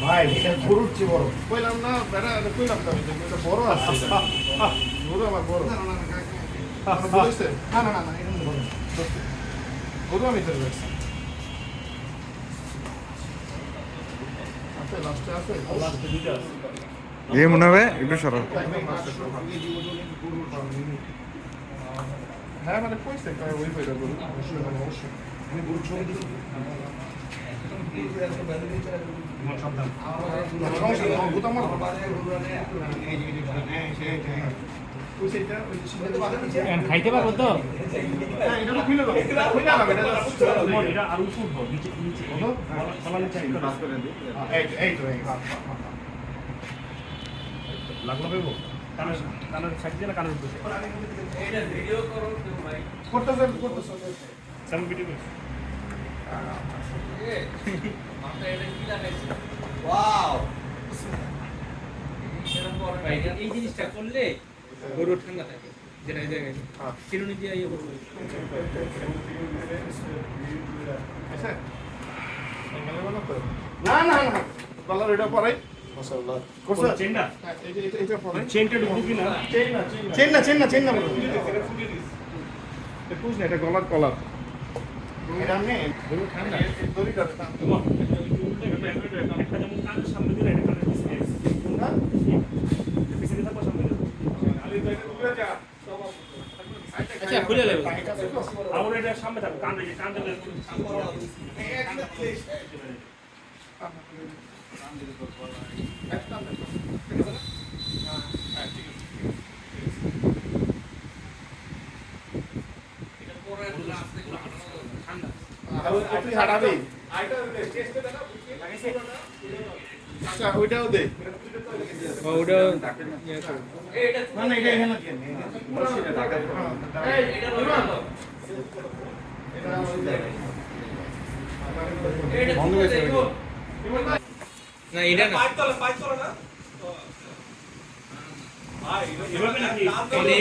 ভাই এটা গরুর মনে হবে একটু সরো একদম লাস্টে হ্যাঁ মানে কইছে কয় ওই কইরা গরু অবশ্যই মানে অবশ্যই আমি গরু ছবি। খাইতে পারব তো হ্যাঁ, হ্যাঁ, হ্যাঁ, হ্যাঁ, হ্যাঁ। লাগল বেবো? কানের কানের সাইড দিয়ে না কানের উপরে করতেছেন, করতেছেন। সামনে ভিডিও করছি এই জিনিসটা করলে গরু ঠান্ডা থাকে যেটা এই জায়গায়। চিরুনি দিয়ে ইয়ে করব? না না না। এটা পরাই। মাশাআল্লাহ। করছে হ্যাঁ, এই যে এটা এটা পরাই চেনটা ঢুকবো কি না? চেন না চেন না চেন না চেন না চেন না এটা বুঝ না এটা গলার কলার এটা আমি গরু ঠান্ডা দড়িটা টান। একটা যেমন কানের সামনে দিলে এটা কানের পিছনে কোনটা? পিছনে থাকব সামনে দিলে আচ্ছা খুলে নেবে আবার এটা সামনে থাকব কান দিকে কান দিলে ওইটাও দে বন্ধ হয়েছে। না। এটা না? এভাবে নাকি এইভাবে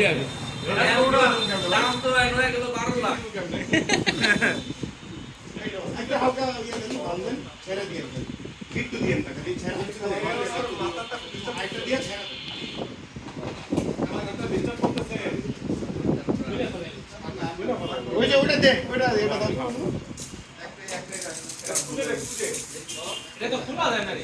একটা হালকা ইয়ে দিন বাঁধবেন ছেড়ে দিয়ে দেন। একটু দিয়ে না খালি ছেড়ে আইটা দিয়ে ছেড়ে দেন। ওই যে ওটা দে ওটা এটা এটা তো খোলা যায় না রে।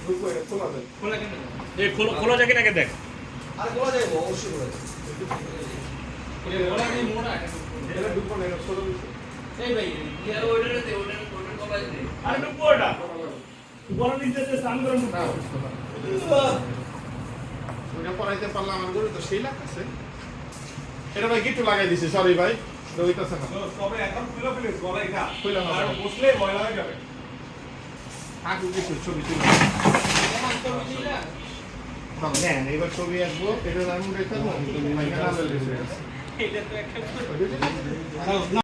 ঢুকবো এটা খোলা দে খোলা কেন এই খোলো খোলা যায় কিনা দেখ। খোলা নেই মোড়া এটা ঢুকবো না এটা ছোট দিছে এই ভাই ইয়ার ওইটারে দে ওইটারে ওইটারে খোলা দে আরে ঢুকবো এটা বড় নিচে যে স্নান করে না ওইটা পরাইতে পারলাম আমার গরু তো সেই লাগতেছে এটা ভাই গিট্টু লাগাই দিছি? সরি ভাই। দইতাছে না। তবে এখন খুলে ফেলিস গলা এটা খুলে না। বসলে ময়লা হয়ে যাবে। এবার ছবি আসব এটা দেবো এটা তো একটা ওইটা